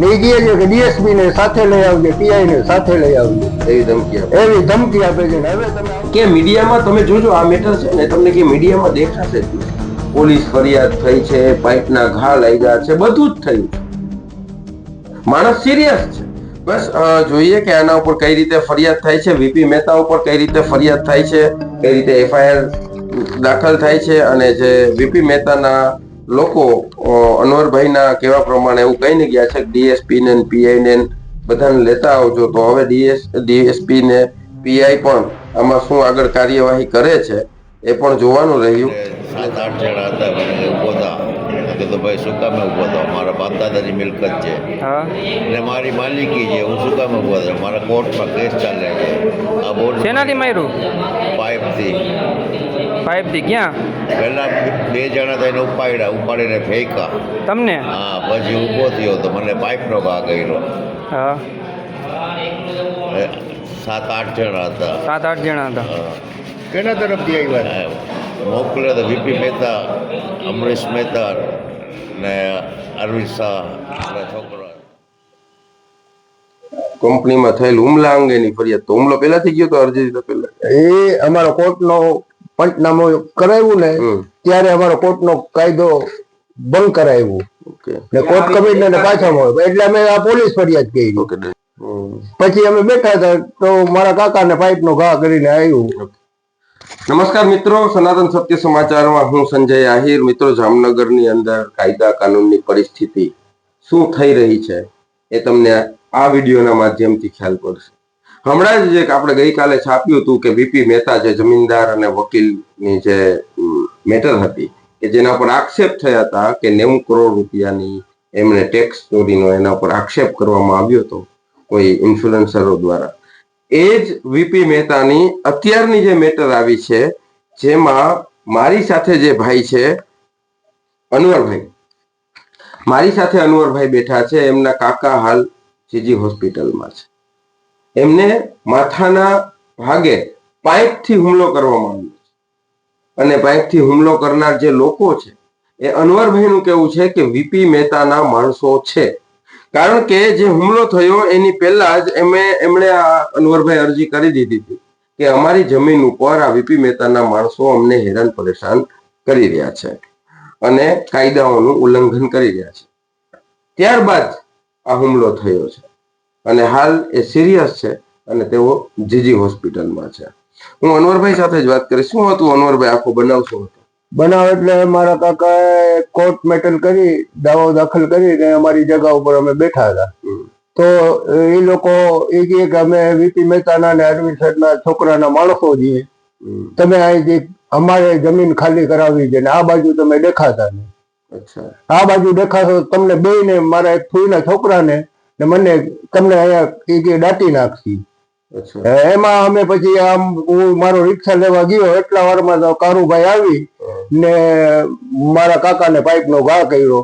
ને એ કહે છે કે ડીએસપી ને સાથે લઈ આવજે પીઆઈ ને સાથે લઈ આવજે. એવી ધમકી આપે. એવી ધમકી આપે છે હવે તમે કે મીડિયામાં તમે જોજો આ મેટર છે ને તમને કે મીડિયામાં દેખાશે જ પોલીસ ફરિયાદ થઈ છે પાઇપના ઘા લાગ્યા છે બધું જ થયું. માણસ સિરિયસ છે. બસ જોઈએ કે આના ઉપર કઈ રીતે ફરિયાદ થાય છે વીપી મહેતા ઉપર કઈ રીતે ફરિયાદ થાય છે કઈ રીતે એફઆઈઆર દાખલ થાય છે અને જે વીપી મહેતાના લોકો અનવરભાઈના કહેવા પ્રમાણે એવું કહીને ગયા છે કે ડીએસપી ને પીઆઈ ને બધાને લેતા આવજો. તો હવે ડીએસ ડીએસપી ને પીઆઈ પણ આમાં શું આગળ કાર્યવાહી કરે છે એ પણ જોવાનું રહ્યું. સાત આઠ જણા હતા મને ઊભો હતા. કીધું ભાઈ શું કામે ઊભો હતો? મારા બાપ દાદાની મિલકત છે. હા. ને મારી માલિકી છે હું શું કામે ઊભો હતો? મારા કોર્ટમાં કેસ ચાલે છે. આ બોર્ડ શેનાથી માર્યું? પાઇપથી. પાઇપથી ક્યાં? પહેલાં બે જણા થઈને ઉપાડ્યા ઉપાડીને ફેંકા તમને? હા પછી ઊભો થયો તો મને પાઇપનો ઘા કર્યો હા. સાત આઠ જણા હતા. સાત આઠ જણા હતા. કેના તરફથી આવ્યા મોકલ્યા તો વીપી મહેતા અમરીશ મહેતા ને અરવિંદ શાહ છોકરા. કંપનીમાં થયેલ હુમલા અંગેની ફરિયાદ તો હુમલો પહેલાથી ગયો તો અરજી દીધા પહેલા. એ અમારો કોર્ટનો પંચનામું કરાવ્યું ને ત્યારે અમારો કોર્ટનો કાયદો બંધ કરાવ્યું. ને કોર્ટ કમિશનર પાછા મળ્યો. એટલે અમે આ પોલીસ ફરિયાદ કરી. પછી અમે બેઠા હતા તો મારા કાકાને પાઇપનો ઘા કરીને આવ્યું નમસ્કાર મિત્રો સનાતન સત્ય સમાચારમાં હું સંજય આહિર. મિત્રો જામનગરની અંદર કાયદા કાનૂનની પરિસ્થિતિ શું થઈ રહી છે એ તમને આ વિડીયોના માધ્યમથી ખ્યાલ પડશે. હમણાં જ એક આપણે ગઈકાલે છાપ્યું હતું કે વીપી મહેતા જે જમીનદાર અને વકીલની જે મેટર હતી કે જેના પર આક્ષેપ થયા હતા કે નેવું કરોડ રૂપિયાની એમણે ટેક્સ ચોરીનો એના પર આક્ષેપ કરવામાં આવ્યો હતો કોઈ ઇન્ફ્લુએન્સરો દ્વારા. એ જ વીપી મહેતાની અત્યારની જે મેટર આવી છે, જેમાં મારી સાથે જે ભાઈ છે, અનવરભાઈ. મારી સાથે અનવરભાઈ બેઠા છે, એમના કાકા હાલ જીજી હોસ્પિટલમાં છે. એમને માથાના ભાગે પાઇપથી હુમલો કરવામાં આવ્યો અને પાઇપથી હુમલો કરનાર જે લોકો છે, એ અનવરભાઈનું કેવું છે કે વીપી મહેતાના માણસો છે. કારણ કે જે હુમલો થયો, એની પહેલા જ એમે, એમણે આ અનવરભાઈ અરજી કરી દીધી હતી કે અમારી જમીન ઉપર આ વીપી મહેતાના માણસો અમને હેરાન પરેશાન કરી રહ્યા છે અને કાયદાઓનું ઉલ્લંઘન કરી રહ્યા છે. ત્યારબાદ આ હુમલો થયો છે. અને હાલ એ સિરિયસ છે અને તેઓ જીજી હોસ્પિટલમાં છે. હું અનવરભાઈ સાથે જ વાત કરીશ. શું હતું અનવરભાઈ? આખો બનાવ શું હતો. બનાવ એટલે મારા કાકાએ કોર્ટ મેટલ કરી દાવો દાખલ કરીને અમારી જગા ઉપર અમે બેઠા હતા. તો એ લોકો એ કહે કે અમે વીપી મહેતાના ને અરવિંદ શેઠના છોકરાના માણસો છીએ. હમ. તમે અહીંથી અમારે જમીન ખાલી કરાવી છે ને આ બાજુ તમે દેખાતા નહીં. અચ્છા. આ બાજુ દેખાશો તમને બે ને મારા એક ફૂઈના છોકરાને ને મને તમને અહીંયા કે દાટી અચ્છા. એમાં અમે પછી આમ હું મારો રિક્ષા લેવા ગયો એટલા વારમાં તો કારુભાઈ આવી ને મારા કાકાને પાઇપનો ઘા કર્યો.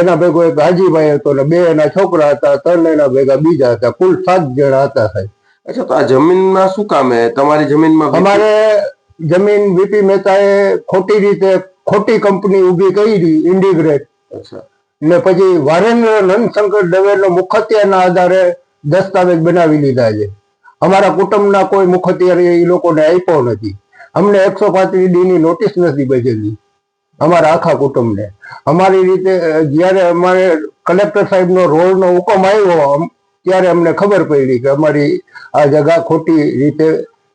એના ભેગો એક હાજીભાઈ હતો ને બે એના છોકરા હતા ત્રણ એના ભેગા બીજા હતા કુલ સાત જણા હતા સાહેબ. અચ્છા તો આ જમીનમાં શું કામ હે? તમારી જમીનમાં અમારે જમીન વીપી મહેતાએ ખોટી રીતે ખોટી કંપની ઊભી કરી ઇન્ડિગ્રેટ. અચ્છા. ને પછી વારેન્દ્ર નંદશંકર દવેનો મુખત્યારના આધારે દસ્તાવેજ બનાવી લીધા છે. અમારા કુટુંબના કોઈ મુખત્યાર એ લોકોને આપ્યો નથી. અમને એકસો પાંત્રીસ ડી ની નોટિસ નથી બજેલી અમારા આખા કુટુંબને. અમારી રીતે જ્યારે અમારે કલેક્ટર સાહેબનો રોલનો હુકમ આવ્યો ત્યારે અમને ખબર પડી કે અમારી આ જગા ખોટી રીતે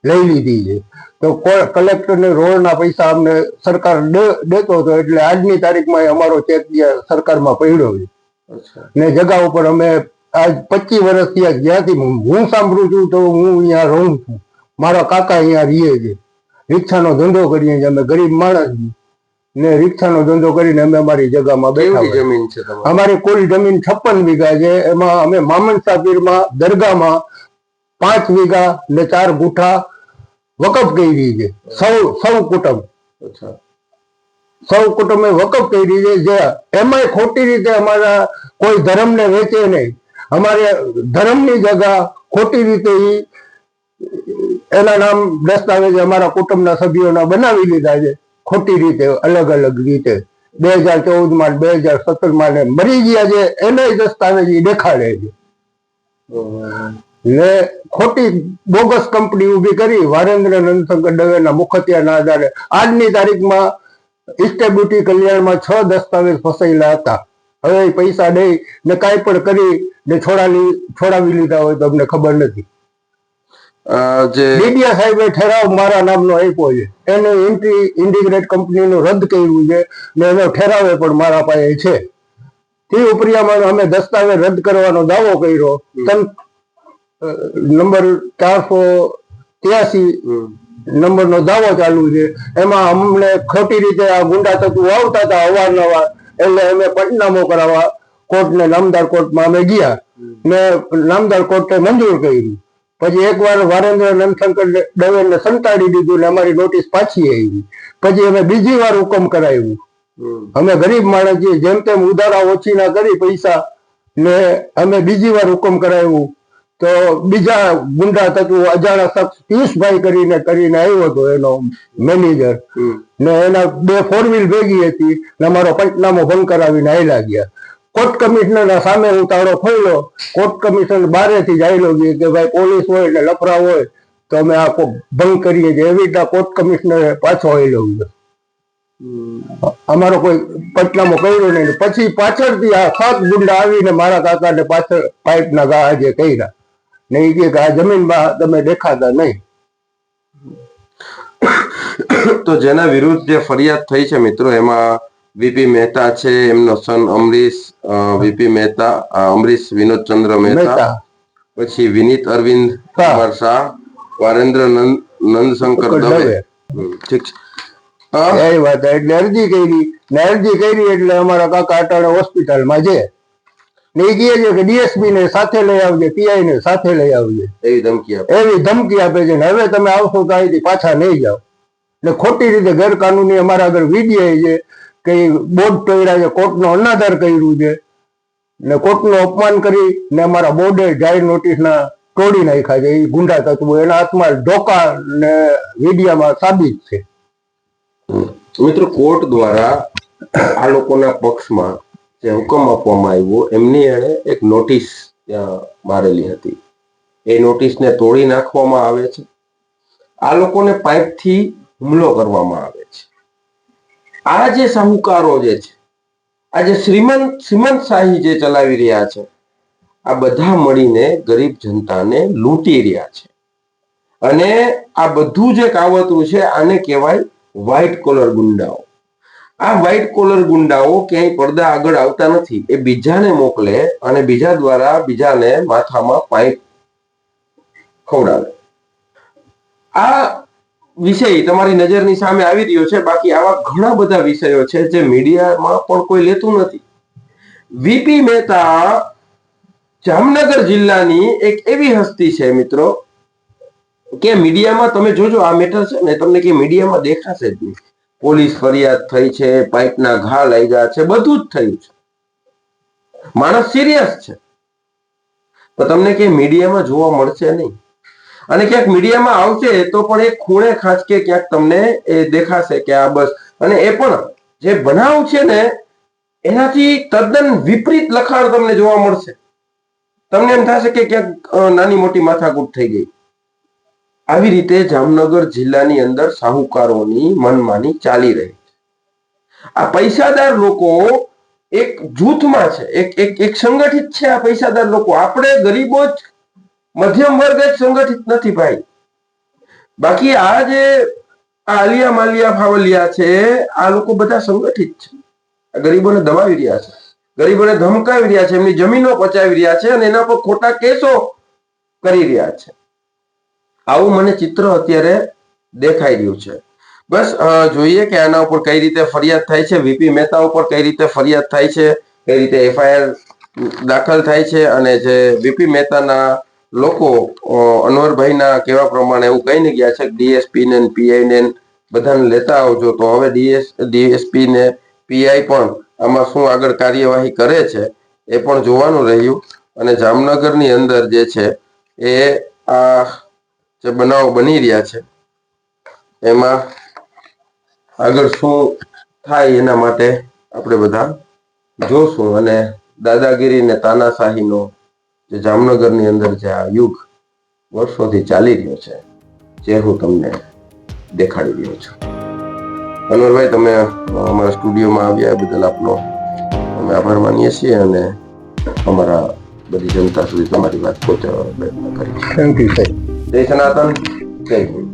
લઈ લીધી છે. તો કલેક્ટરને રોડના પૈસા અમને સરકાર દેતો હતો એટલે આજની તારીખમાં અમારો ચેક સરકારમાં પડ્યો છે. ને જગા ઉપર અમે આજ પચીસ વર્ષ થયા જ્યાંથી હું સાંભળું છું તો હું અહીંયા રહું છું. મારા કાકા અહીંયા રહીએ છે. રિક્ષાનો ધંધો કરીએ છીએ. અમે ગરીબ માણસ. ને રિક્ષાનો ધંધો કરીને અમે અમારી જગામાં બેઠા જમીન છે અમારી કુલ જમીન છપ્પન વીઘા છે. એમાં અમે મામન સાપીરમાં દરગાહમાં પાંચ વીઘા ને ચાર ગુઠા વકફ કરી છે. સૌ સૌ કુટુંબ. અચ્છા. સૌ કુટુંબે વકફ કરી છે જે એમાંય ખોટી રીતે અમારા કોઈ ધર્મને વેચે નહીં. અમારે ધર્મની જગા ખોટી રીતે એ એના નામ દસ્તાવેજ અમારા કુટુંબના સભ્યોના બનાવી લીધા છે. ખોટી રીતે અલગ અલગ રીતે. બે હજાર ચૌદમાં બે હજાર સત્તરમાં મરી ગયા છે એને દસ્તાવેજ ઈ દેખાડે છે. ને ખોટી બોગસ કંપની ઊભી કરી વારેન્દ્ર નંદશંકર દવેના મુખત્યારના આધારે. આજની તારીખમાં ઇસ્ટેબ્યુટી કલ્યાણમાં છ દસ્તાવેજ ફસાયેલા હતા. હવે પૈસા દઈ ને કાંઈ પણ કરી ને છોડાવી છોડાવી લીધા હોય તો અમને ખબર નથી. જે મીડિયા સાહેબે ઠરાવ મારા નામનો આપ્યો છે. એને એન્ટ્રી ઇન્ડિગ્રેટ કંપનીનું રદ કર્યું છે ને એનો ઠરાવે પણ મારા પાસે છે. તે ઉપરિયામાં અમે દસ્તાવેજ રદ કરવાનો દાવો કર્યો. તન નંબર ચારસો ત્યાસી. નંબરનો દાવો ચાલુ છે. એમાં અમને ખોટી રીતે આ ગુંડા તત્વો આવતા હતા અવારનવાર. એટલે અમે પટનામો કરાવવા કોર્ટને, નામદાર કોર્ટમાં અમે ગયા. ને નામદાર કોર્ટે મંજૂર કર્યું પછી એકવાર વારેન્દ્ર નંદશંકર દવેને સંતાડી દીધું ને અમારી નોટિસ પાછી આવી. પછી અમે બીજી વાર હુકમ કરાવ્યું. અમે ગરીબ માણસ જેમ તેમ ઉધારા ઓછી ના કરી પૈસા ને અમે બીજી વાર હુકમ કરાવ્યું. તો બીજા ગુંડા તત્વો અજાણા શખ્સ પિયુષભાઈ કરીને કરીને આવ્યો હતો એનો મેનેજર હમ. ને એના બે ફોર વ્હીલ ભેગી હતી ને અમારો પંચનામો ભંગ કરાવીને આયલા ગયા. કોર્ટ કમિશનરના સામે હું તાળો ખોલ્યો કોર્ટ કમિશનર બારેથી જ આયલો ગયો કે ભાઈ પોલીસ હોય ને લફરા હોય તો અમે આ કો- ભંગ કરીએ છીએ. એવી રીતના કોર્ટ કમિશનરે પાછો આયલો ગયો. અમારો કોઈ પટનામો કર્યો નહીં. પછી પાછળથી આ સાત ગુંડા આવીને મારા કાકાને પાછળ પાઇપના ઘા આજે કર્યા. ને એ કે આ જમીનમાં તમે દેખાતા નહીં. તો જેના વિરુદ્ધ જે ફરિયાદ થઈ છે મિત્રો એમાં વીપી મહેતા છે એમનો son Amrish V P Mehta Amrish Vinod Chandra Mehta. પછી વિનીત અરવિંદ. કુમાર શાહ વારેન્દ્ર નંદ નંદશંકર. દવે. ઠીક છે. એ વાત એટલે અરજી કરી ને અરજી કરી એટલે અમારા કાકા અટાણે હોસ્પિટલમાં છે. ને એ કહે કે ડીએસપી ને સાથે લઈ આવજે પીઆઈ ને સાથે લઈ આવજે. એવી ધમકી આપે. એવી ધમકી આપે છે ને હવે તમે આવશો તો અહીંથી પાછા નહીં જાઓ. એટલે ખોટી રીતે ગેરકાનૂની અમારા આગળ વીડીઆઈ છે કે બોર્ડ પહેર્યા છે કોર્ટનો અનાદર કર્યું છે. ને કોર્ટનું અપમાન કરી ને અમારા બોર્ડે જાહેર નોટિસના તોડી નાખ્યા છે એ ગુંડા તત્વો. એના હાથમાં ઢોકા ને મીડિયામાં સાબિત છે. મિત્રો કોર્ટ દ્વારા આ લોકોના પક્ષમાં જે હુકમ આપવામાં આવ્યો, એમની એણે એક નોટિસ ત્યાં મારેલી હતી. એ નોટિસને તોડી નાખવામાં આવે છે. આ લોકોને પાઇપથી હુમલો કરવામાં આવે છે. આ જે સાહુકારો જે છે, આ જે શ્રીમંત શ્રીમંત શાહી જે ચલાવી રહ્યા છે, આ બધા મળીને ગરીબ જનતાને લૂંટી રહ્યા છે. અને આ બધું જે કાવતરું છે, આને કહેવાય વ્હાઇટ કોલર ગુંડાઓ. આ વ્હાઇટ કોલર ગુંડાઓ ક્યાંય પડદા આગળ આવતા નથી. એ બીજાને મોકલે અને બીજા દ્વારા બીજાને માથામાં પાઇપ ખવડાવે. આ વિષય તમારી નજરની સામે આવી રહ્યો છે. બાકી આવા ઘણા બધા વિષયો છે જે મીડિયામાં પણ કોઈ લેતું નથી. વીપી મહેતા જામનગર જિલ્લાની એક એવી હસ્તી છે મિત્રો કે મીડિયામાં તમે જોજો આ મેટર છે ને તમને કે મીડિયામાં દેખાશે જ નહીં. પોલીસ ફરિયાદ થઈ છે, પાઇપના ઘા લાગ્યા છે, બધું જ થયું છે. માણસ સિરિયસ છે. તો તમને કે મીડિયામાં જોવા મળશે નહીં. અને ક્યાંક મીડિયામાં આવશે તો પણ એ ખૂણે ખાંચકે ક્યાંક તમને એ દેખાશે કે આ બસ. અને એ પણ જે બનાવ છે ને, એનાથી તદ્દન વિપરીત લખાણ તમને જોવા મળશે. તમને એમ થશે કે ક્યાંક નાની મોટી માથાકૂટ થઈ ગઈ. આવી રીતે જામનગર જિલ્લાની અંદર સાહુકારોની મનમાની ચાલી રહી છે. આ પૈસાદાર લોકો એક જૂથમાં છે, એક એક એક સંગઠિત છે આ પૈસાદાર લોકો. આપણે ગરીબો જ, મધ્યમ વર્ગ જ સંગઠિત નથી ભાઈ. બાકી આ જે આ આલિયા માલિયા ફાવલિયા છે, આ લોકો બધા સંગઠિત છે. ગરીબોને દબાવી રહ્યા છે. ગરીબોને ધમકાવી રહ્યા છે, એમની જમીનો પચાવી રહ્યા છે અને એના પર ખોટા કેસો કરી રહ્યા છે. આવું મને ચિત્ર અત્યારે દેખાઈ રહ્યું છે. બસ જોઈએ કે આના ઉપર કઈ રીતે ફરિયાદ થાય છે, વીપી મહેતા ઉપર કઈ રીતે ફરિયાદ થાય છે, કઈ રીતે એફઆઈઆર દાખલ થાય છે અને જે વીપી મહેતાના લોકો અનવરભાઈના કહેવા પ્રમાણે એવું કહીને ગયા છે ડીએસપી ને પીઆઈ ને બધાને લેતા આવજો. તો હવે ડીએસ ડીએસપી ને પીઆઈ પણ આમાં શું આગળ કાર્યવાહી કરે છે એ પણ જોવાનું રહ્યું. અને જામનગરની અંદર જે છે એ આ જે બનાવો બની રહ્યા છે. એમાં આગળ શું થાય એના માટે આપણે બધા જોશું અને દાદાગીરી ને તાનાશાહીનો જે જામનગરની અંદર જે આ યુગ વર્ષોથી ચાલી રહ્યો છે, જે હું તમને દેખાડી રહ્યો છું. અનવરભાઈ તમે અમારા સ્ટુડિયોમાં આવ્યા એ બદલ આપનો અમે આભાર માનીએ છીએ અને અમારા બધી જનતા સુધી તમારી વાત પહોંચાડવાનો પ્રયત્ન કરીશું થેન્ક યુ સાહેબ જય સનાતન. જય હિન્દ.